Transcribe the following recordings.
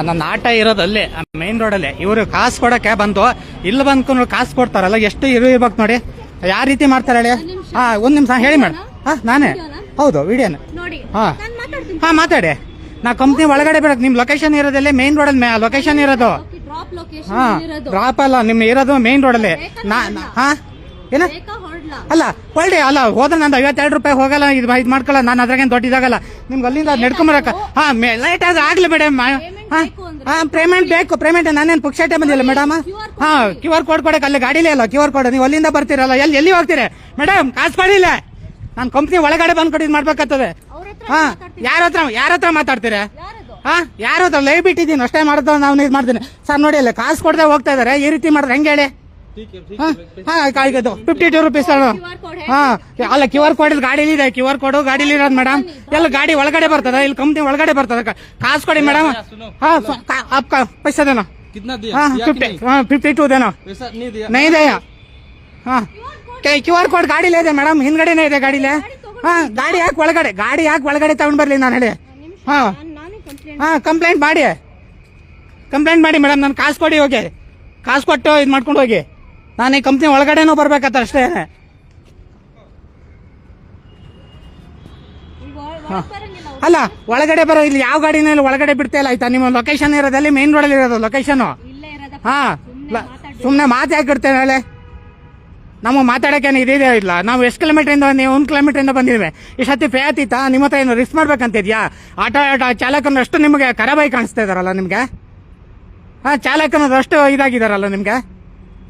ನನ್ನ ಆಟ ಇರೋದು ಅಲ್ಲಿ ಮೇನ್ ರೋಡಲ್ಲೇ ಇವರು ಕಾಸು ಕೊಡಕ್ಕೆ ಬಂದು ಇಲ್ಲಿ ಬಂದ್ಕೊಂಡು ಕಾಸು ಕೊಡ್ತಾರಲ್ಲ ಎಷ್ಟು ಇರು ಇರ್ಬೇಕು ನೋಡಿ. ಯಾವ ರೀತಿ ಮಾಡ್ತಾರೆ ಹೇಳಿ? ಹಾ ಒಂದು ನಿಮಿಷ ಹೇಳಿ ಮೇಡಮ್. ಹಾ ನಾನೇ. ಹೌದು ವಿಡಿಯೋನ. ಹಾ. ಹಾ ಮಾತಾಡಿ. ನಾ ಕಂಪ್ನಿ ಒಳಗಡೆ ಬಿಡಕ್ ನಿಮ್ ಲೊಕೇಶನ್ ಇರೋದಲ್ಲೇ ಮೇನ್ ರೋಡಲ್ಲಿ ಲೊಕೇಶನ್ ಇರೋದು. ಹಾ ಡ್ರಾಪ್ ಅಲ್ಲ ನಿಮ್ ಇರೋದು ಮೇನ್ ರೋಡಲ್ಲಿ ನಾ ನಾ- ಹಾ? ಏನ? ಅಲ್ಲ ಒಳ್ಳೆ ಅಲ್ಲ ಹೋದ್ರೆ ನಂದು ಐವತ್ತೆರಡು ರೂಪಾಯಿ ಹೋಗಲ್ಲ ಇದು ಇದು ಮಾಡ್ಕೊಳ್ಳ ನಾನು ಅದ್ರಾಗೇನು ದೊಡ್ಡದಾಗಲ್ಲ ನಿಮ್ಗೆ ಅಲ್ಲಿಂದ ನಡ್ಕೊಂಬರಕ ಹಾ ಲೈಟ್ ಆದ್ರೆ ಆಗ್ಲಿ ಮೇಡಮ್ ಪೇಮೆಂಟ್ ಬೇಕು ಪೇಮೆಂಟ್ ನಾನೇನು ಪುಕ್ಷಟೆ ಬಂದಿಲ್ಲ ಮೇಡಮ್ ಹಾ ಕ್ಯೂ ಆರ್ ಕೋಡ್ ಕೊಡಕ್ಕೆ ಅಲ್ಲಿ ಗಾಡಿಲೇ ಅಲ್ಲ ಕ್ಯೂ ಆರ್ ಕೋಡ್ ನೀವು ಅಲ್ಲಿಂದ ಬರ್ತೀರಲ್ಲ ಎಲ್ಲಿ ಎಲ್ಲಿ ಹೋಗ್ತೀರಿ? ಮೇಡಮ್ ಕಾಸು ಕೊಡಿಲ್ಲ ನಾನು ಕಂಪ್ನಿ ಒಳಗಡೆ ಬಂದ್ ಇದು ಮಾಡ್ಬೇಕಾಗ್ತದೆ. ಹಾ ಯಾರ ಹತ್ರ ಯಾರ ಹತ್ರ ಮಾತಾಡ್ತೀರಾ? ಹಾ ಯಾರ ಹತ್ರ? ಲೈ ಬಿಟ್ಟಿದ್ದೀನಿ ಅಷ್ಟೇ ಮಾಡೋದು ನಾವು ಇದು ಮಾಡ್ತೀನಿ. ಸರ್ ನೋಡಿ ಅಲ್ಲ ಕಾಸು ಕೊಡದೆ ಹೋಗ್ತಾ ಇದಾರೆ. ಈ ರೀತಿ ಮಾಡಿದ್ರೆ ಹೆಂಗೆ ಹೇಳಿ? ಹಾಂ ಕಾಯಿ ಫಿಫ್ಟಿ ಟು ರುಪೀಸ್ ಹಾ ಹಾಂ ಅಲ್ಲ ಕ್ಯೂ ಆರ್ ಕೋಡ್ ಇಲ್ಲಿ ಇದೆ ಕ್ಯೂ ಆರ್ ಕೋಡು ಗಾಡೀಲಿ ಇರೋದು ಮೇಡಮ್ ಎಲ್ಲ ಗಾಡಿ ಒಳಗಡೆ ಬರ್ತದ ಇಲ್ಲಿ ಕಂಪ್ನಿ ಒಳಗಡೆ ಬರ್ತದ ಕಾಸು ಕೊಡಿ ಮೇಡಮ್ ಹಾಂ ಆಪ್ಕ ಪೈಸಾ ದೇನಾ ಹಾಂ ಫಿಫ್ಟಿ ಹಾಂ ಫಿಫ್ಟಿ ಟೂ ದೇನಾ ನೈದಯಾ ಹಾಂ ಕ್ಯೂ ಆರ್ ಕೋಡ್ ಗಾಡಿಲೇ ಇದೆ ಮೇಡಮ್ ಹಿಂದ್ಗಡೆನೇ ಇದೆ ಗಾಡಿಲೆ ಹಾಂ ಗಾಡಿ ಯಾಕೆ ಒಳಗಡೆ ಗಾಡಿ ಯಾಕೆ ಒಳಗಡೆ ತಗೊಂಡು ಬರಲಿ ನಾನು ಹೇಳಿ ಹಾಂ ಹಾಂ ಕಂಪ್ಲೇಂಟ್ ಮಾಡಿ ಕಂಪ್ಲೇಂಟ್ ಮಾಡಿ ಮೇಡಮ್ ನಾನು ಕಾಸು ಕೊಡಿ ಹೋಗಿ ಕಾಸು ಕೊಟ್ಟು ಇದು ಮಾಡ್ಕೊಂಡು ಹೋಗಿ. ನಾನು ಈ ಕಂಪ್ನಿ ಒಳಗಡೆನೂ ಬರ್ಬೇಕತ್ತ ಅಷ್ಟೇ. ಅಲ್ಲ ಒಳಗಡೆ ಬರೋ ಇಲ್ಲಿ ಯಾವ ಗಾಡಿನಲ್ಲಿ ಒಳಗಡೆ ಬಿಡ್ತಾ ಇಲ್ಲ ಆಯ್ತಾ? ನಿಮ್ಮ ಲೊಕೇಶನ್ ಇರೋದಲ್ಲಿ ಮೇನ್ ರೋಡಲ್ಲಿ ಇರೋದು ಲೊಕೇಶನ್ ಹಾ ಸುಮ್ಮನೆ ಮಾತು ಯಾಕೆ ಇಡ್ತೇನೆ ಹೇಳಿ? ನಾವು ಮಾತಾಡೋಕೇನು ಇದೇ ಇಲ್ಲ. ನಾವು ಎಷ್ಟು ಕಿಲೋಮೀಟರ್ ಇಂದ ನೀವು ಒಂದು ಕಿಲೋಮೀಟರ್ ಇಂದ ಬಂದಿದ್ವಿ ಇಷ್ಟೊತ್ತಿ ಪೇ ಆತೀತಾ ನಿಮ್ಮ ಹತ್ರ ಏನು ರಿಸ್ಕ್ ಮಾಡ್ಬೇಕಂತಿದ್ಯಾ? ಆಟೋ ಆಟೋ ಚಾಲಕನ ಅಷ್ಟು ನಿಮಗೆ ಕರಾಬಾಯಿ ಕಾಣಿಸ್ತಾ ಇದಾರಲ್ಲ ನಿಮಗೆ? ಹಾ ಚಾಲಕನದಷ್ಟು ಇದಾಗಿದಾರಲ್ಲ ನಿಮಗೆ?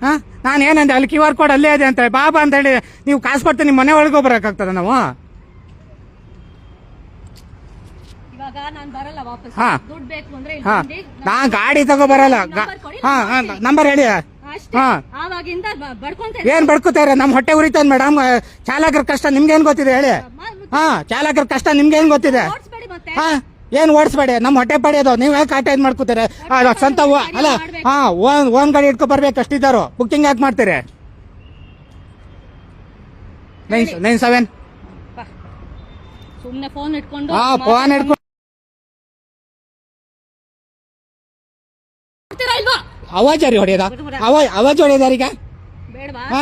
ಹಾ? ನಾನು ಏನಂದೆ ಅಲ್ಲಿ ಕ್ಯೂ ಆರ್ ಕೋಡ್ ಅಲ್ಲೇ ಇದೆ ಅಂತ ಬಾಬಾ ಅಂತ ಹೇಳಿ. ನೀವು ಕಾಸು ಕೊಡ್ತೀನಿ ನಿಮ್ಮ ಮನೆ ಒಳಗೆ ಬರೋಕ್ಕಾಗ್ತದ ನಾವು? ಹಾ. ಹಾ. ನಾ ಗಾಡಿ ತಗೋ ಬರಲ್ಲ. ಹಾ ಹಾ ನಂಬರ್ ಹೇಳಿ. ಹಾ. ಏನ್ ಬಡ್ಕೋತಾರೆ ನಮ್ಮ ಹೊಟ್ಟೆ ಉರಿತದ ಮೇಡಮ್. ಚಾಲಕರ ಕಷ್ಟ ನಿಮ್ಗೆ ಏನ್ ಗೊತ್ತಿದೆ ಹೇಳಿ. ಹಾ ಚಾಲಕರ ಕಷ್ಟ ನಿಮ್ಗೆ ಏನ್ ಗೊತ್ತಿದೆ? ಹಾ. ಏನ್ ಓಡಿಸ್ಬೇಡಿ ನಮ್ಮ ಹೊಟ್ಟೆ ಪಡೆಯೋದು ನೀವ್ ಯಾಕೆ ಕಾಟ ಏನ್ ಮಾಡ್ಕೋತಾರೆ? ಸ್ವಂತ ಓ- ಅಲ್ಲ ಹಾ ಓನ್ ಓನ್ ಗಾಡಿ ಇಟ್ಕೊ ಬರ್ಬೇಕು ಅಷ್ಟಿದ್ದಾರು ಬುಕ್ಕಿಂಗ್ ಯಾಕೆ ಮಾಡ್ತೀರಿ? Nine nine seven. ಸುಮ್ನೆ ಫೋನ್ ಇಟ್ಕೊಂಡು ಹಾ ಫೋನ್ ಇಲ್ವಾ? ಅವಾಜ್ ರೀ ಹೊಡೆಯೋದ? ಅವಾಜ್ ಅವಾಜ್ ಹೊಡೆಯೋದಾರೀಗ ಬೇಡವಾ? ಹಾ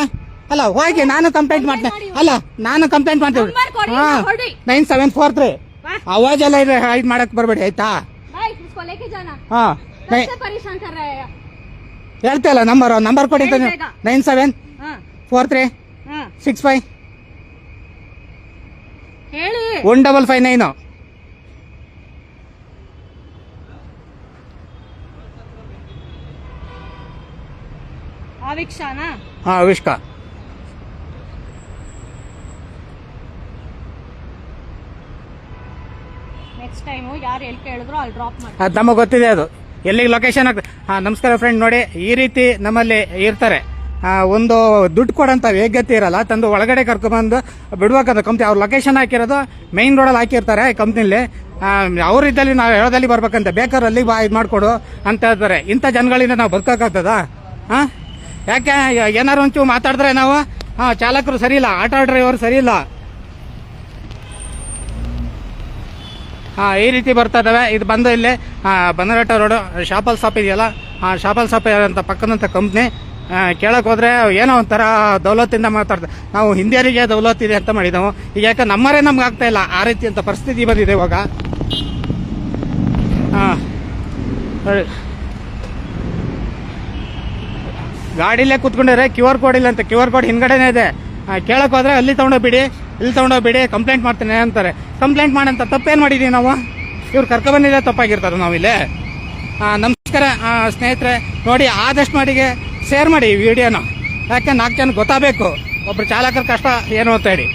ಅಲ್ಲ ಹೋಗಿ ನಾನು ಕಂಪ್ಲೇಂಟ್ ಮಾಡ್ತೇನೆ. ಅಲ್ಲ ನಾನು ಕಂಪ್ಲೇಂಟ್ ಮಾಡ್ತೇವೆ ನಂಬರ್ ಕೊಡಿ, ಹಾ ಹೊಡಿ. Nine seven four three. वाह। ಅವಾಜ್ ಎಲ್ಲ ಇದೆ ಇದು ಮಾಡಕ್ ಬರ್ಬೇಡಿ ಆಯ್ತಾ भाई इसको लेके जाना ಹಾ कब से परेशान कर रहे हैं ಹೇಳ್ತಾ ಇಲ್ಲ ನಂಬರ್ ನಂಬರ್ ಕೊಡಿ ಹೇಳಿ ಬೇಗ. ನೈನ್ ಸೆವೆನ್ हाँ ಫೋರ್ ತ್ರೀ हाँ ಸಿಕ್ಸ್ ಫೈವ್ ಹೇಳಿ ಒನ್ ಡಬಲ್ ಫೈವ್ ನೈನು ಆವಿಕ್ಷಾನಾ ಹಾ ಅವಿಷ್ಕ ನೆಕ್ಸ್ಟ್ ಟೈಮು ಯಾರು ಎಲ್ಲಿ ಕೇಳಿದ್ರು ಅಲ್ಲಿ ಡ್ರಾಪ್ ಮಾಡಿ ನಮಗೆ ಗೊತ್ತಿದೆ ಅದು. ಎಲ್ಲಿಗೆ ಲೊಕೇಶನ್ ಹಾ, ನಮಸ್ಕಾರ ಫ್ರೆಂಡ್ ನೋಡಿ, ಈ ರೀತಿ ನಮ್ಮಲ್ಲಿ ಇರ್ತಾರೆ. ಒಂದು ದುಡ್ಡು ಕೊಡೋಂಥ ವೇಗತಿ ಇರಲ್ಲ, ತಂದು ಒಳಗಡೆ ಕರ್ಕೊಂಡ್ಬಂದು ಬಿಡ್ಬೇಕಂತ ಕಂಪ್ನಿ ಅವ್ರ ಲೊಕೇಶನ್ ಹಾಕಿರೋದು ಮೈನ್ ರೋಡಲ್ಲಿ ಹಾಕಿರ್ತಾರೆ ಕಂಪ್ನಿಲಿ ಅವ್ರ ಇದ್ದಲ್ಲಿ ನಾವು ಹೇಳೋದಲ್ಲಿ ಬರ್ಬೇಕಂತ, ಬೇಕಾದ್ರೆ ಅಲ್ಲಿ ಬಾ, ಇದು ಮಾಡಿಕೊಡು ಅಂತ ಹೇಳ್ತಾರೆ. ಇಂಥ ಜನಗಳಿಂದ ನಾವು ಬದುಕೋಕ್ಕಾಗ್ತದ ಹಾಂ? ಯಾಕೆ, ಏನಾರು ಒಂಚೂರು ಮಾತಾಡಿದ್ರೆ ನಾವು ಹಾಂ, ಚಾಲಕರು ಸರಿ ಇಲ್ಲ, ಆಟೋ ಡ್ರೈವರ್ ಸರಿ ಇಲ್ಲ. ಈ ರೀತಿ ಬರ್ತಾ ಇದಾವೆ. ಇದು ಬಂದು ಇಲ್ಲಿ ಬಂದರಟ್ಟ ರೋಡ್, ಶಾಪಲ್ ಶಾಪ್ ಇದೆಯಲ್ಲ? ಆ, ಶಾಪಲ್ ಶಾಪ್ ಅಂತ ಪಕ್ಕದಂತ ಕಂಪ್ನಿ ಕೇಳಕ್ ಹೋದ್ರೆ ಏನೋ ಒಂಥರ ದೌಲತ್ತಿಂದ ಮಾತಾಡ್ತಾರೆ ನಾವು ಹಿಂದಿಯರಿಗೆ ದೌಲತ್ ಇದೆ ಅಂತ ಮಾಡಿದ್ದೆವು ಈಗ ಯಾಕೆ ನಮ್ಮರೇ ನಮ್ಗೆ ಆಗ್ತಾ ಇಲ್ಲ? ಆ ರೀತಿ ಅಂತ ಪರಿಸ್ಥಿತಿ ಬಂದಿದೆ ಇವಾಗ. ಹಾಂ. ಗಾಡಿಲೇ ಕೂತ್ಕೊಂಡಿದ್ರೆ ಕ್ಯೂ ಆರ್ ಕೋಡ್ ಇಲ್ಲ ಅಂತ ಕ್ಯೂ ಆರ್ ಕೋಡ್ ಹಿಂದ್ಗಡೆನೇ ಇದೆ. ಕೇಳಕ್ ಹೋದ್ರೆ ಅಲ್ಲಿ ತಗೊಂಡೋಗ್ಬಿಡಿ ಇಲ್ಲಿ ತಗೊಂಡೋಗ್ಬಿಡಿ ಕಂಪ್ಲೇಂಟ್ ಮಾಡ್ತೇನೆ ಅಂತಾರೆ. ಕಂಪ್ಲೇಂಟ್ ಮಾಡಂತ ತಪ್ಪೇನು ಮಾಡಿದೀವಿ ನಾವು? ಇವ್ರು ಕರ್ಕೊಬಂದಿದೆ ತಪ್ಪಾಗಿರ್ತದೆ ನಾವಿಲ್ಲಿ ನಮಸ್ಕಾರ ಸ್ನೇಹಿತರೆ, ನೋಡಿ ಆದಷ್ಟು ಮಾಡಿಗೆ ಶೇರ್ ಮಾಡಿ ಈ ವಿಡಿಯೋನ ಯಾಕೆ ನಾಲ್ಕು ಜನ ಗೊತ್ತಾಗಬೇಕು? ಒಬ್ರು ಚಾಲಕರ ಕಷ್ಟ ಏನು ಅಂತ ಹೇಳಿ.